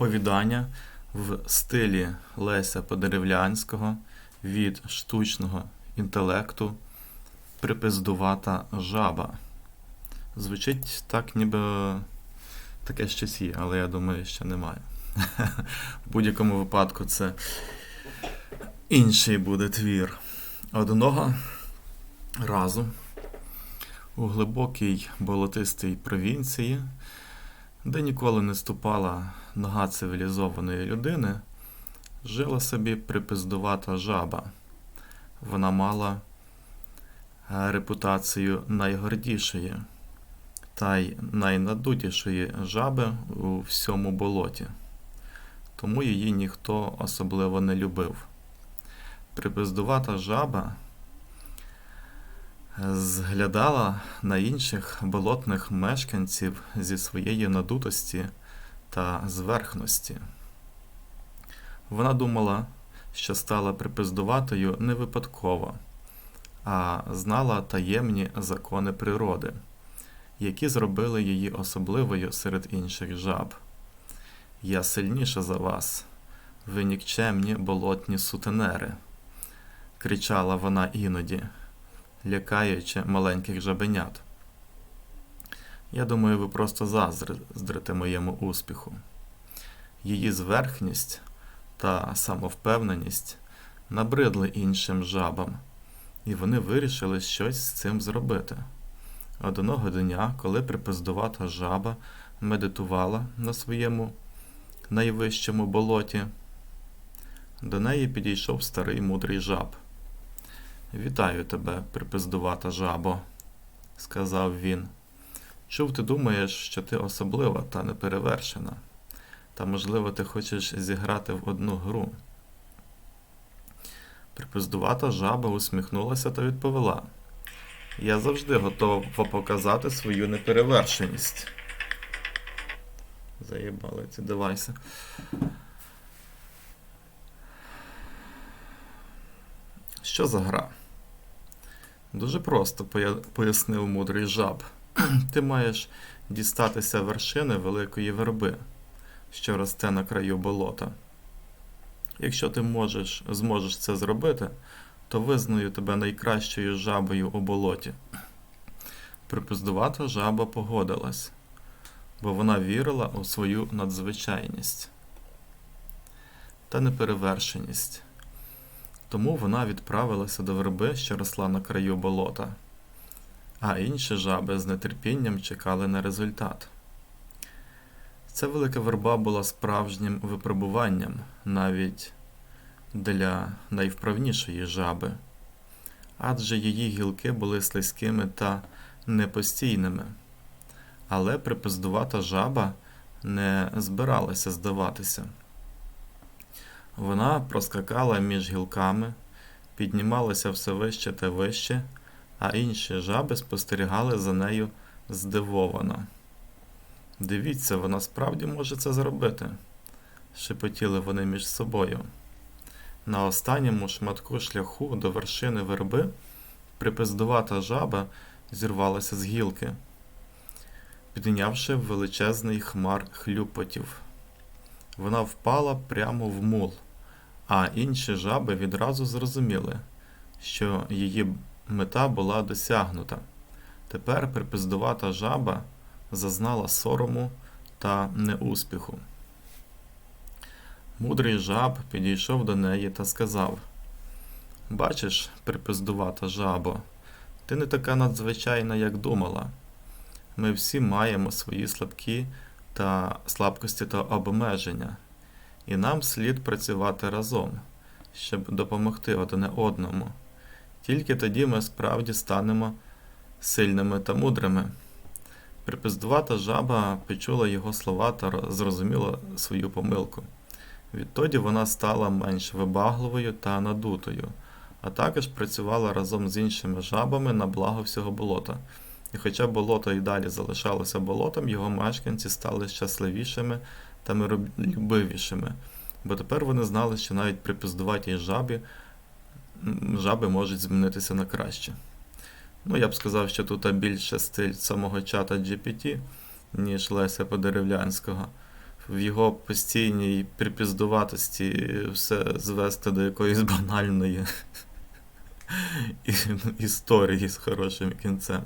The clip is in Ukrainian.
Оповідання в стилі Леся Подеревлянського від штучного інтелекту Припиздувата жаба. Звучить так, ніби таке щось є, але я думаю, що немає. В будь-якому випадку це інший буде твір. Одного разу у глибокій болотистій провінції, де ніколи не ступала нога цивілізованої людини, жила собі припиздувата жаба. Вона мала е, репутацію найгордішої та й найнадутішої жаби у всьому болоті, тому її ніхто особливо не любив. Припиздувата жаба зглядала на інших болотних мешканців зі своєї надутості та зверхності. Вона думала, що стала припиздуватою не випадково, а знала таємні закони природи, які зробили її особливою серед інших жаб. Я сильніша за вас, ви нікчемні болотні сутенери, кричала вона іноді лякаючи маленьких жабенят. Я думаю, ви просто заздрите моєму успіху. Її зверхність та самовпевненість набридли іншим жабам, і вони вирішили щось з цим зробити. Одного дня, коли припиздувата жаба медитувала на своєму найвищому болоті, до неї підійшов старий мудрий жаб. Вітаю тебе, припиздувата жабо, сказав він. Чув, ти думаєш, що ти особлива та неперевершена, та, можливо, ти хочеш зіграти в одну гру. Припиздувата жаба усміхнулася та відповіла: Я завжди готова показати свою неперевершеність. Заїбали ці девайси. Що за гра? Дуже просто пояснив мудрий жаб. Ти маєш дістатися вершини великої верби, що росте на краю болота. Якщо ти можеш, зможеш це зробити, то визнаю тебе найкращою жабою у болоті. Припиздувата жаба погодилась, бо вона вірила у свою надзвичайність та неперевершеність. Тому вона відправилася до верби, що росла на краю болота, а інші жаби з нетерпінням чекали на результат. Ця велика верба була справжнім випробуванням навіть для найвправнішої жаби, адже її гілки були слизькими та непостійними. Але припиздувата жаба не збиралася здаватися. Вона проскакала між гілками, піднімалася все вище та вище, а інші жаби спостерігали за нею здивовано. Дивіться, вона справді може це зробити, шепотіли вони між собою. На останньому шматку шляху до вершини верби припиздувата жаба зірвалася з гілки, піднявши величезний хмар хлюпотів. Вона впала прямо в мул а інші жаби відразу зрозуміли, що її мета була досягнута. Тепер припиздувата жаба зазнала сорому та неуспіху. Мудрий жаб підійшов до неї та сказав: Бачиш, припиздувата жабо, ти не така надзвичайна, як думала. Ми всі маємо свої слабкі та слабкості та обмеження і нам слід працювати разом, щоб допомогти одне одному. Тільки тоді ми справді станемо сильними та мудрими. Припиздувата жаба почула його слова та зрозуміла свою помилку. Відтоді вона стала менш вибагливою та надутою, а також працювала разом з іншими жабами на благо всього болота. І хоча болото і далі залишалося болотом, його мешканці стали щасливішими та миролюбивішими, бо тепер вони знали, що навіть при пиздуватій жабі жаби можуть змінитися на краще. Ну, я б сказав, що тут більше стиль самого чата GPT, ніж Леся Подеревлянського в його постійній припіздуватості все звести до якоїсь банальної історії з хорошим кінцем.